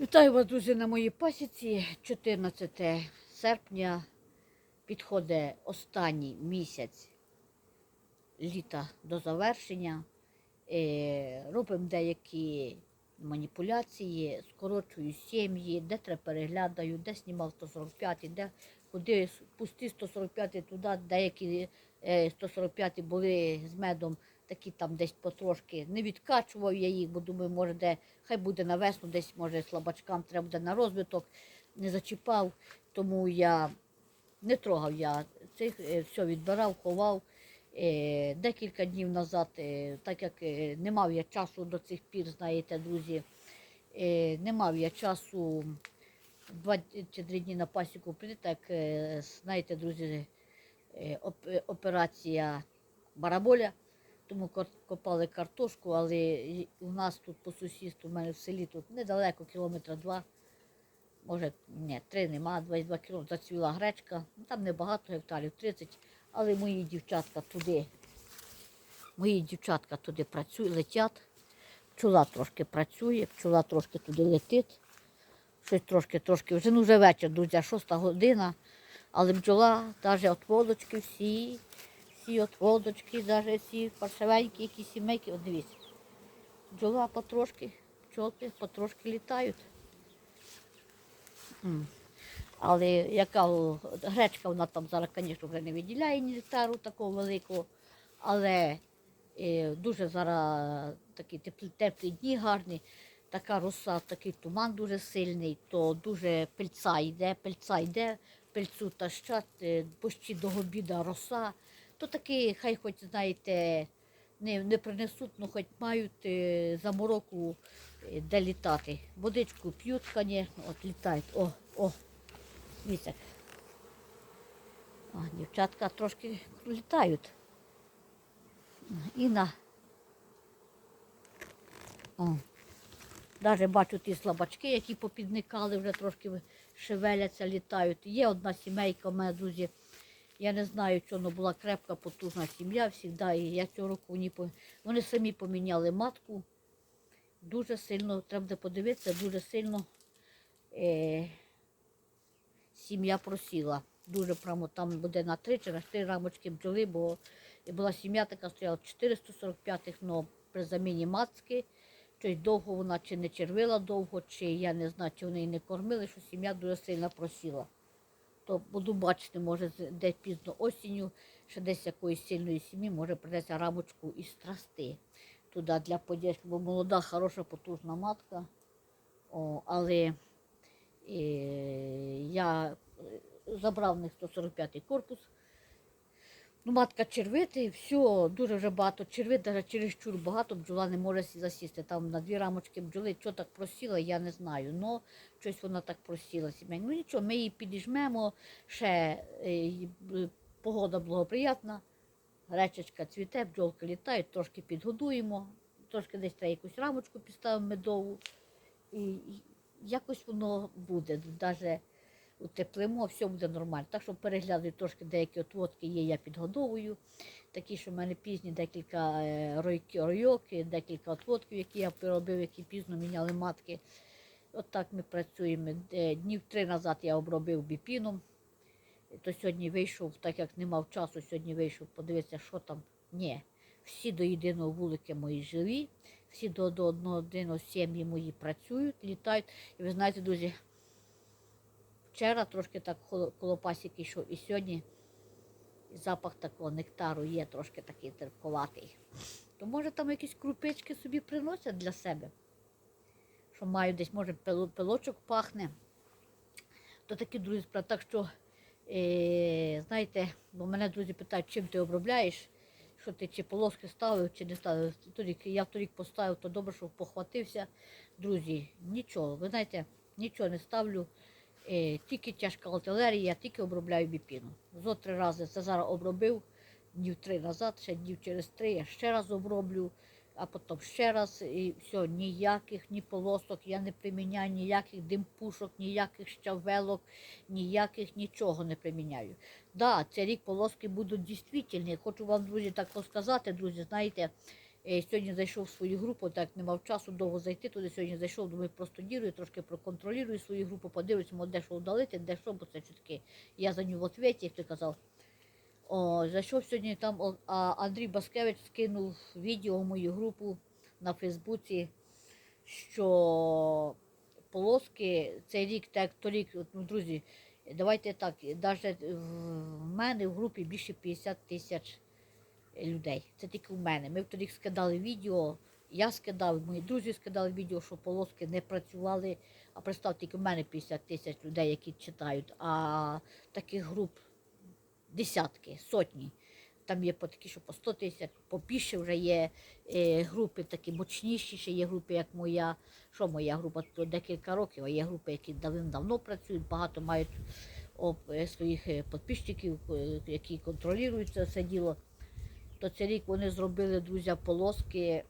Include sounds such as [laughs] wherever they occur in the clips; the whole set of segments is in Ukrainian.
Вітаю вас, друзі, на моїй пасіці. 14 серпня підходить останній місяць літа до завершення. Е, Робимо деякі маніпуляції, скорочую сім'ї, де треба переглядаю, де знімав 145, де куди пусті 145 туди, деякі е, 145 були з медом, такі там десь потрошки. Не відкачував я їх, бо думаю, може, де хай буде на весну, десь може слабачкам треба буде на розвиток, не зачіпав, тому я не трогав я цих, е, все відбирав, ховав. Е, Декілька днів назад, е, так як не мав я часу до цих пір, знаєте, друзі, не мав я часу два чи три дні на пасіку прийти, так знаєте, друзі, оп- операція бараболя, тому копали картошку, але у нас тут по сусідству, в мене в селі тут недалеко, кілометра два, може, ні, три нема, 22 кілометри, зацвіла гречка, ну, там небагато гектарів, 30, але мої дівчатка туди, мої дівчатка туди працюють, летять, пчола трошки працює, пчола трошки туди летить, щось трошки, трошки, вже, ну, вже вечір, друзі, шоста година, але бджола, навіть от водочки всі, всі от водочки, навіть всі паршивенькі, які сімейки, от дивіться. Бджола потрошки, пчолки потрошки літають. Але яка гречка, вона там зараз, звісно, вже не виділяє ні гектару такого великого, але е, дуже зараз такі теплі, теплі дні гарні, така роса, такий туман дуже сильний, то дуже пильця йде, пильця йде, пильцю тащать, е, почти до обіда роса, то таки, хай хоч, знаєте, не, не принесуть, ну хоч мають е, замороку, е, де літати. Водичку п'ють, звісно, от літають. О, о, дивіться. О, дівчатка трошки літають. І на. О. Навіть бачу ті слабачки, які попідникали, вже трошки шевеляться, літають. Є одна сімейка у мене, друзі. Я не знаю, чи вона була крепка, потужна сім'я завжди. І я цього року вони, вони самі поміняли матку. Дуже сильно, треба подивитися, дуже сильно е, сім'я просіла. Дуже прямо там буде на три чи на чотири рамочки бджоли, бо була сім'я така стояла 445-х, але при заміні матки. Щось довго вона чи не червила довго, чи я не знаю, чи вони її не кормили, що сім'я дуже сильно просіла. То буду бачити, може, десь пізно осінню, ще десь якоїсь сильної сім'ї, може придеться рамочку і страсти туди для подяки, бо молода, хороша, потужна матка. О, але е, я е, забрав в них 145-й корпус. Ну, матка червити, все, дуже вже багато червит, навіть чересчур багато бджола не може засісти. Там на дві рамочки бджоли, що так просіла, я не знаю. Ну, щось вона так просіла сімейно. Ну нічого, ми її підіжмемо, ще е, погода благоприятна, речечка цвіте, бджолки літають, трошки підгодуємо, трошки десь треба якусь рамочку підставимо медову. І якось воно буде. Навіть утеплимо, все буде нормально. Так що переглядаю трошки деякі отводки є, я підгодовую. Такі, що в мене пізні декілька е, ройок, декілька отводків, які я переробив, які пізно міняли матки. От так ми працюємо. Днів три назад я обробив біпіном. То сьогодні вийшов, так як не мав часу, сьогодні вийшов подивитися, що там. Ні. Всі до єдиного вулики мої живі, всі до, до одного сім'ї мої працюють, літають. І ви знаєте, друзі, вчора трошки так коло- пасіки йшов, і сьогодні запах такого нектару є трошки такий терпковатий. То може там якісь крупички собі приносять для себе. Що маю десь, може, пилочок пахне. То такі друзі. Так що, е, знаєте, бо мене друзі питають, чим ти обробляєш, що ти чи полоски ставив, чи не ставив. Торік, я торік поставив, то добре, що похватився. Друзі, нічого, ви знаєте, нічого не ставлю. Е, тільки тяжка артилерія, я тільки обробляю біпіну. Зо три рази це зараз обробив, днів три назад, ще днів через три я ще раз оброблю, а потім ще раз, і все, ніяких ні полосок, я не приміняю, ніяких димпушок, ніяких щавелок, ніяких нічого не приміняю. Да, цей рік полоски будуть дійсні. Хочу вам, друзі, так сказати, друзі, знаєте, Сьогодні зайшов в свою групу, так не мав часу довго зайти туди. Сьогодні зайшов, думаю, просто дірую, трошки проконтролюю свою групу, подивлюся, де що удалити, де що, бо це чутки. Я за нього в отвіті, як ти казав. О, зайшов сьогодні там, а Андрій Баскевич скинув відео в мою групу на Фейсбуці, що полоски цей рік, так торік, ну, друзі, давайте так, навіть в мене в групі більше 50 тисяч людей. Це тільки в мене. Ми торік скидали відео, я скидав, мої друзі скидали відео, що полоски не працювали. А представте, тільки в мене 50 тисяч людей, які читають, а таких груп десятки, сотні. Там є по такі, що по 100 тисяч, по більше вже є е, групи такі мощніші, ще є групи, як моя. Що моя група, то декілька років, а є групи, які давним-давно працюють, багато мають е, своїх е, підписчиків, е, які контролюють це все діло. То цей рік вони зробили, друзі, полоски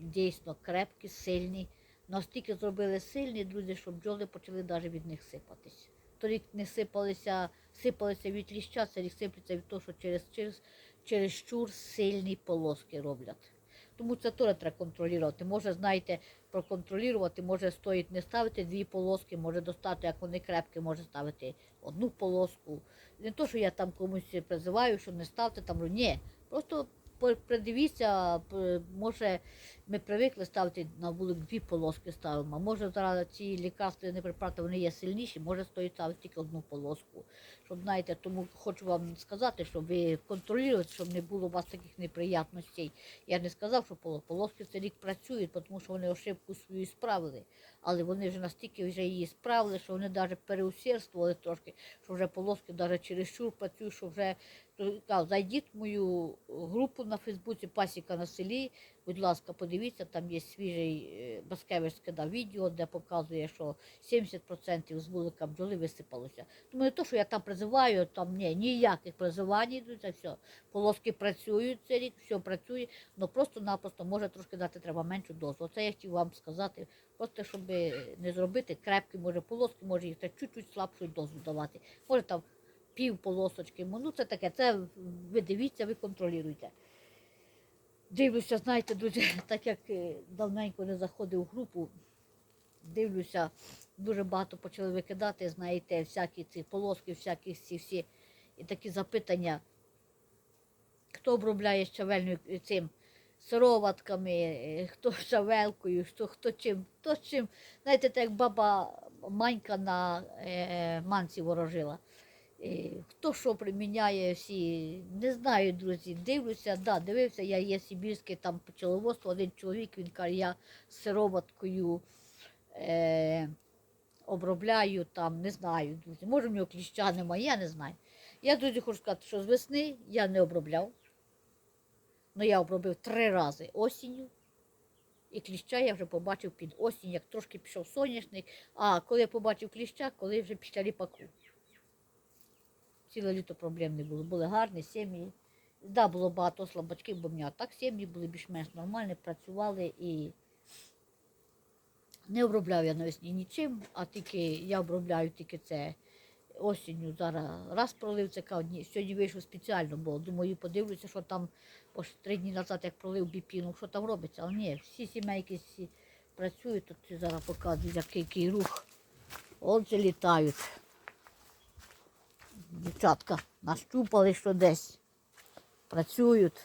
дійсно крепкі, сильні. Настільки зробили сильні, друзі, що бджоли почали навіть від них сипатись. Торік не сипалися, сипалися від ліща, це рік сипляться від того, що через, через, через щур сильні полоски роблять. Тому це теж треба контролювати. Може, знаєте, проконтролювати, може стоїть не ставити дві полоски, може достати, як вони крепкі, може ставити одну полоску. Не то, що я там комусь призиваю, що не ставте там. Ні, просто придивіться, може ми привикли ставити на вулик дві полоски ставимо. а Може зараз ці лікарства препарати вони є сильніші, може стоїть ставити тільки одну полоску. Щоб знаєте, тому хочу вам сказати, щоб ви контролювали, щоб не було у вас таких неприятностей. Я не сказав, що поло- полоски цей рік працюють, тому що вони ошибку свою справили. Але вони вже настільки вже її справили, що вони навіть переусердствували трошки, що вже полоски навіть чересчур працюють, що вже то, кажу, зайдіть в мою групу на Фейсбуці Пасіка на селі. Будь ласка, подивіться, там є свіжий е, Баскевич скидав відео, де показує, що 70% з вулика бджоли висипалося. Тому не то, що я там призиваю, там ні, ніяких призивань, це все. Полоски працюють цей рік, все працює, але просто-напросто може трошки дати треба меншу дозу. Оце я хотів вам сказати, просто щоб не зробити крепкі, може полоски, може їх чуть-чуть слабшу дозу давати. Може там пів полосочки, ну це таке, це ви дивіться, ви контролюєте. Дивлюся, знаєте, друзі, [laughs] так як е, давненько не заходив у групу, дивлюся, дуже багато почали викидати, знаєте, всякі ці полоски, всякі ці всі і такі запитання, хто обробляє щавельною е, цим сироватками, е, хто щавелкою, хто, хто чим, хто чим. Знаєте, так як баба Манька на е, манці ворожила. Хто що приміняє всі, не знаю, друзі. Дивлюся, да, дивився, я є сибірське там пчеловодство, один чоловік, він каже, я сироваткою е, обробляю там, не знаю, друзі. Може, в нього кліща немає, я не знаю. Я, друзі, хочу сказати, що з весни я не обробляв. Ну, я обробив три рази осінню. І кліща я вже побачив під осінь, як трошки пішов соняшник. А коли я побачив кліща, коли вже після ріпаку. Ціле літо проблем не було. Були гарні сім'ї. Да, було багато слабачків, бо в мене так сім'ї були більш-менш нормальні, працювали і не обробляв я навесні нічим, а тільки я обробляю тільки це осінню. Зараз раз пролив це кавдні. Сьогодні вийшов спеціально, бо думаю, подивлюся, що там ж три дні назад, як пролив біпіну, що там робиться. Але ні, всі сімейки всі працюють, тут зараз показують, який рух. Отже, літають. Дівчатка нащупали, що десь працюють.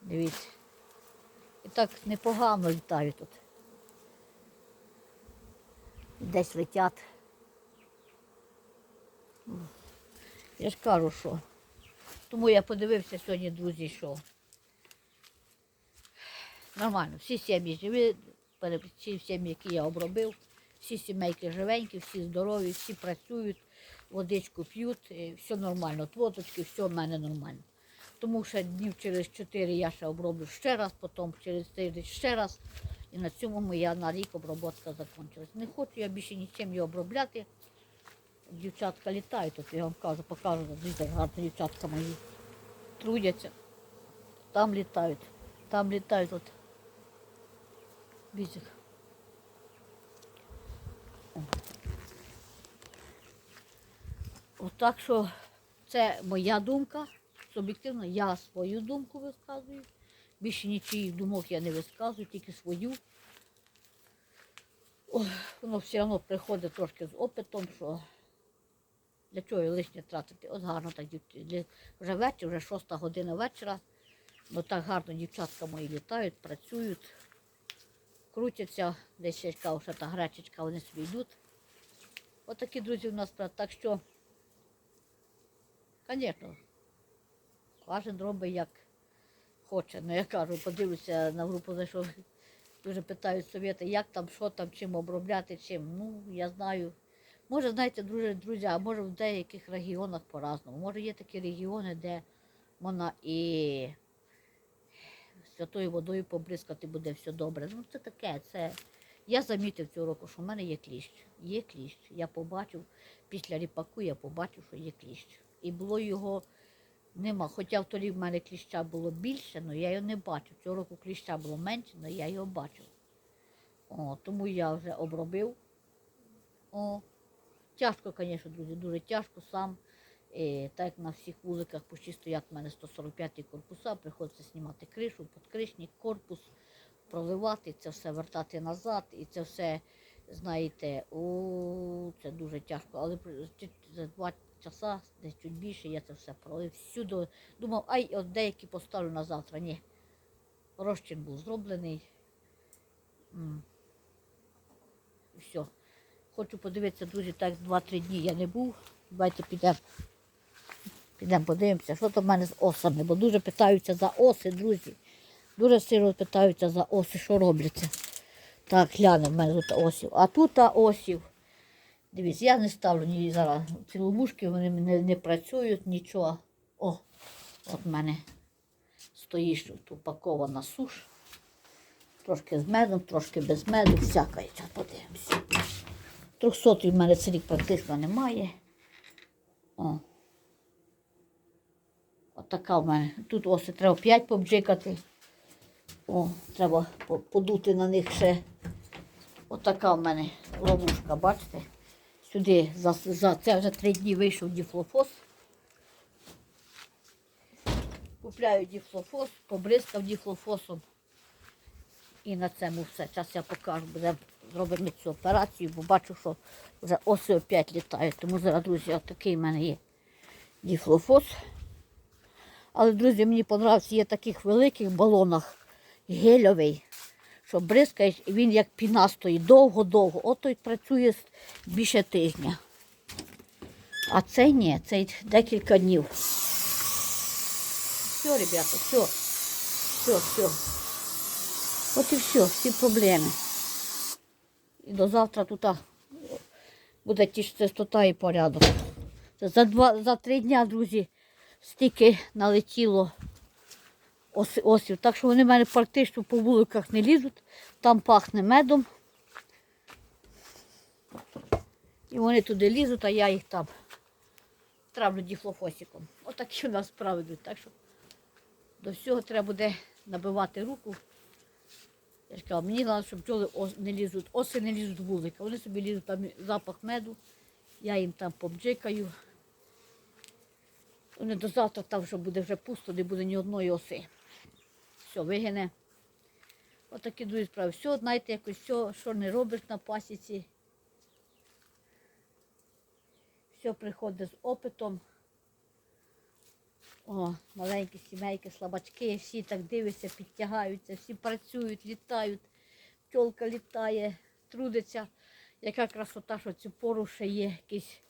Дивіться. І так непогано літають тут. Десь летять. Я ж кажу, що. Тому я подивився сьогодні, друзі, що нормально. Всі сім'ї живі, всі сім'ї, які я обробив, всі сімейки живенькі, всі здорові, всі працюють, водичку п'ють, все нормально. От водочки, все в мене нормально. Тому що днів через чотири я ще оброблю ще раз, потім через тиждень ще раз. І на цьому моя на рік обробка закінчилась. Не хочу я більше нічим її обробляти. Дівчатка літають, тут я вам кажу, покажу, дивіться, гарно дівчатка мої трудяться. Там літають, там літають от. Бізик. Отак що це моя думка. Суб'єктивно, я свою думку висказую. Більше нічиїх думок я не висказую, тільки свою. Ой, воно все одно приходить трошки з опитом, що для чого і лишнє тратити. От гарно так дів- вже вечір, вже шоста година вечора. Ну так гарно дівчатка мої літають, працюють, крутяться, десь ще та гречечка, вони собі йдуть. Отакі друзі в нас, так що, звісно, кожен робить як хоче. Ну я кажу, подивлюся на групу, зайшов, дуже питають совєти, як там, що там, чим обробляти, чим. Ну, я знаю. Може, знаєте, друзі, друзі, а може в деяких регіонах по-разному. Може є такі регіони, де можна і святою водою побризкати буде все добре. Ну це таке, це. Я замітив цього року, що в мене є кліщ. Є кліщ. Я побачив, після ріпаку я побачив, що є кліщ. І було його нема. Хоча в торі в мене кліща було більше, але я його не бачив. Цього року кліща було менше, але я його бачив. О, тому я вже обробив. О, тяжко, звісно, друзі, дуже тяжко сам. Е, так як на всіх вуликах почти стоять в мене 145 корпуса, приходиться знімати кришу, підкришник, корпус, проливати, це все вертати назад. І це все, знаєте, о, це дуже тяжко. Але два часа, десь чуть більше, я це все пролив. Всюди думав, ай, от деякі поставлю на завтра. Ні. Розчин був зроблений. І все. Хочу подивитися, друзі, так 2-3 дні я не був. Давайте підемо. Підемо подивимося, що там в мене з осами, бо дуже питаються за оси, друзі. Дуже сильно питаються за оси, що робляться. Так, глянемо, в мене тут осів. А тут осів. Дивіться, я не ставлю ні зараз ціломушки, вони не, не працюють, нічого. О, от в мене стоїть тут упакована суш. Трошки з медом, трошки без меду, всяка. Зараз подивимося. Трьохсотої в мене цей рік практично немає. О. Отака в мене. Тут ось треба 5 побджикати. О, треба подути на них ще. Отака в мене ловушка, бачите? Сюди за, за це вже три дні вийшов діфлофос. Купляю діфлофос, побризкав діфлофосом. І на цьому все. Зараз я покажу, будемо зробимо цю операцію, бо бачу, що вже оси опять літають. Тому зараз, друзі, отакий в мене є діфлофос. Але, друзі, мені подобається, є таких великих балонах гельовий, що бризкаєш, і він як пінастої, довго-довго. Ото й працює більше тижня. А цей ні, цей декілька днів. Все, ребята, все. Все, все. От і все, всі проблеми. І до завтра тут буде ті чистота і порядок. За, два, за три дня, друзі, стільки налетіло ос, осів. Так що вони в мене практично по вуликах не лізуть. Там пахне медом. І вони туди лізуть, а я їх там травлю діфлофосиком. Отакі у нас справи йдуть. Так що до всього треба буде набивати руку. Я ж кажу, мені головне, щоб бджоли не лізуть, оси не лізуть в вулика. Вони собі лізуть, там запах меду, я їм там побджикаю. Вони до завтра там вже буде вже пусто, не буде ні одної оси. Все, вигине. Отакі другі справи. Все, знаєте, якось все, що не робиш на пасіці. Все приходить з опитом. О, маленькі сімейки, слабачки, всі так дивляться, підтягаються, всі працюють, літають. Пчолка літає, трудиться. Яка красота, що цю пору ще є якийсь,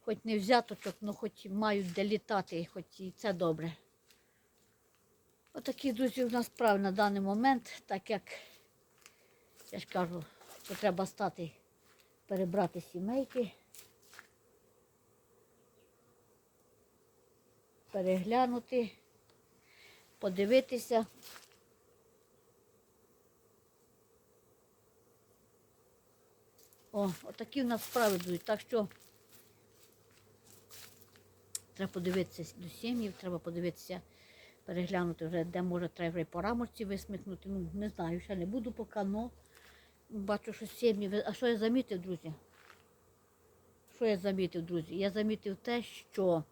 хоч не взяточок, але хоч мають де літати, хоч і це добре. Отакі, друзі, у нас справи на даний момент, так як я ж кажу, що треба стати, перебрати сімейки. переглянути, подивитися. О, отакі в нас справи будуть. Так що треба подивитися до сім'їв, треба подивитися, переглянути вже, де може треба вже по рамочці висмикнути. Ну, не знаю, ще не буду поки, але бачу, що сім'ї. А що я замітив, друзі? Що я замітив, друзі? Я замітив те, що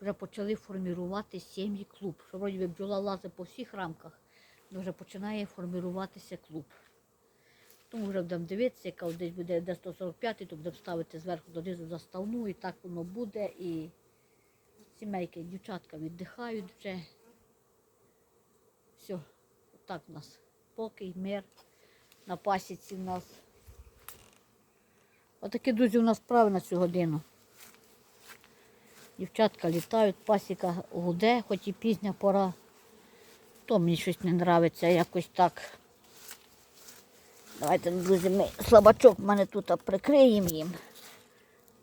вже почали формувати сім'ї клуб. Що вроді би бджола лазить по всіх рамках, але вже починає формуватися клуб. Тому вже будемо дивитися, яка десь буде де 145, то будемо ставити зверху донизу заставну, і так воно буде. І сімейки, дівчатка віддихають вже. Все, так у нас спокій, мир на пасіці в нас. Отакі, друзі, у нас справи на цю годину. Дівчатка літають, пасіка гуде, хоч і пізня пора. То мені щось не подобається, якось так. Давайте, друзі, ми слабачок в мене тут прикриємо їм.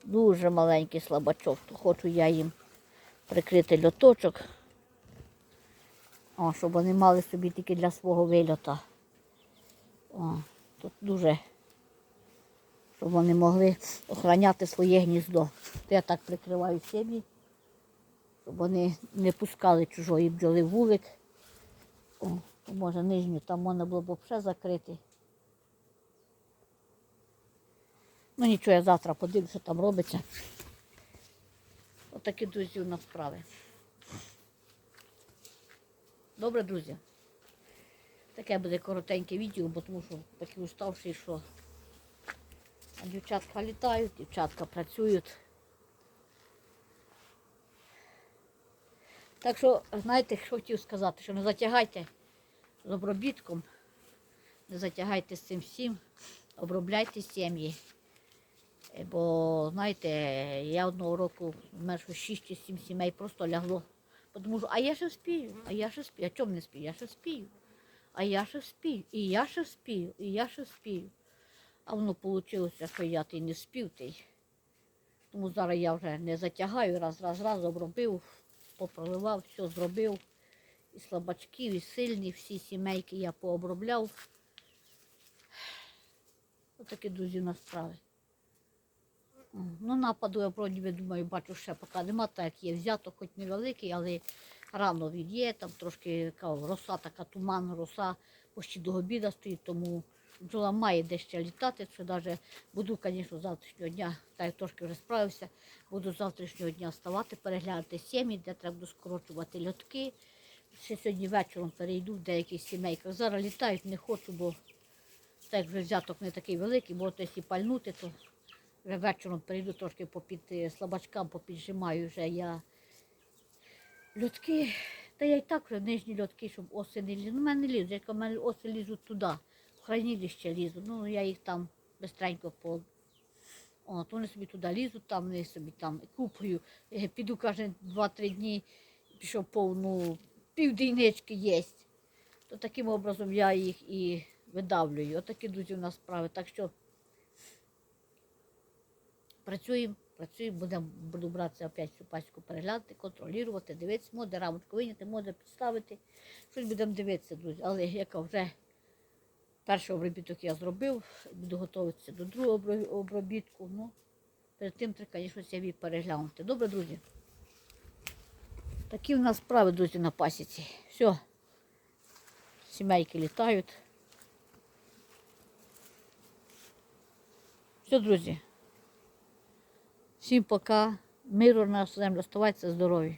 Дуже маленький слабачок, то хочу я їм прикрити льоточок. О, щоб вони мали собі тільки для свого вильота. О, тут дуже, щоб вони могли охороняти своє гніздо. То я так прикриваю сім'ї, щоб вони не пускали чужої бджоли вулик. О, може нижню там можна було б ще закрити. Ну нічого, я завтра подивлюся, що там робиться. Отакі, друзі, у нас справи. Добре, друзі. Таке буде коротеньке відео, бо тому що такі уставші, що а дівчатка літають, дівчатка працюють. Так що, знаєте, що хотів сказати, що не затягайте з обробітком, не затягайте з цим всім, обробляйте сім'ї. Е, Бо, знаєте, я одного року мене щось 6 чи 7 сімей просто лягло. Тому а я ще вспію, а я ще вспію. А чому не спію? Я ще вспію. А я ще вспію, і я ще вспію, і я ще вспію. А воно вийшло, що я ти не вспів ти. Тому зараз я вже не затягаю, раз, раз, раз обробив, попроливав, все зробив. І слабачків, і сильні, всі сімейки я пообробляв. Отакі друзі у нас справи. Ну, нападу, я вроді думаю, бачу, ще поки нема, так як є взято, хоч невеликий, але рано він є, там трошки яка роса, така туман, роса почти до обіда стоїть, тому бджола має де ще літати. Що навіть буду, звісно, завтрашнього дня, так як трошки вже справився, буду завтрашнього дня вставати, переглянути сім'ї, де треба буде скорочувати льотки. Ще сьогодні вечором перейду в деяких сімейках. Зараз літають, не хочу, бо так вже взяток не такий великий, бо то якщо пальнути, то вечором перейду трошки попід слабачкам, попіджимаю вже я льотки. Та я і так вже нижні льотки, щоб оси не лізли. Ну, в мене лізуть, у мене оси лізуть туди, в хранилище лізуть. Ну, я їх там бистренько по. От, вони собі туди лізуть, там вони собі там купою. Е, Піду, каже, два-три дні, пішов повну півдійнички єсть. То таким образом я їх і видавлюю. Отакі друзі у нас справи. Так що працюємо, працюємо, будемо буду братися опять цю пачку переглянути, контролювати, дивитися, може рамочку виняти, може підставити. Щось будемо дивитися, друзі. Але яка вже перший обробіток я зробив, буду готуватися до другого обробітку. Ну, перед тим треба, звісно, собі переглянути. Добре, друзі? Такі в нас справи, друзі, на пасіці. Все. Сімейки літають. Все, друзі. Всім пока. Миру на землю. Оставайтеся здорові.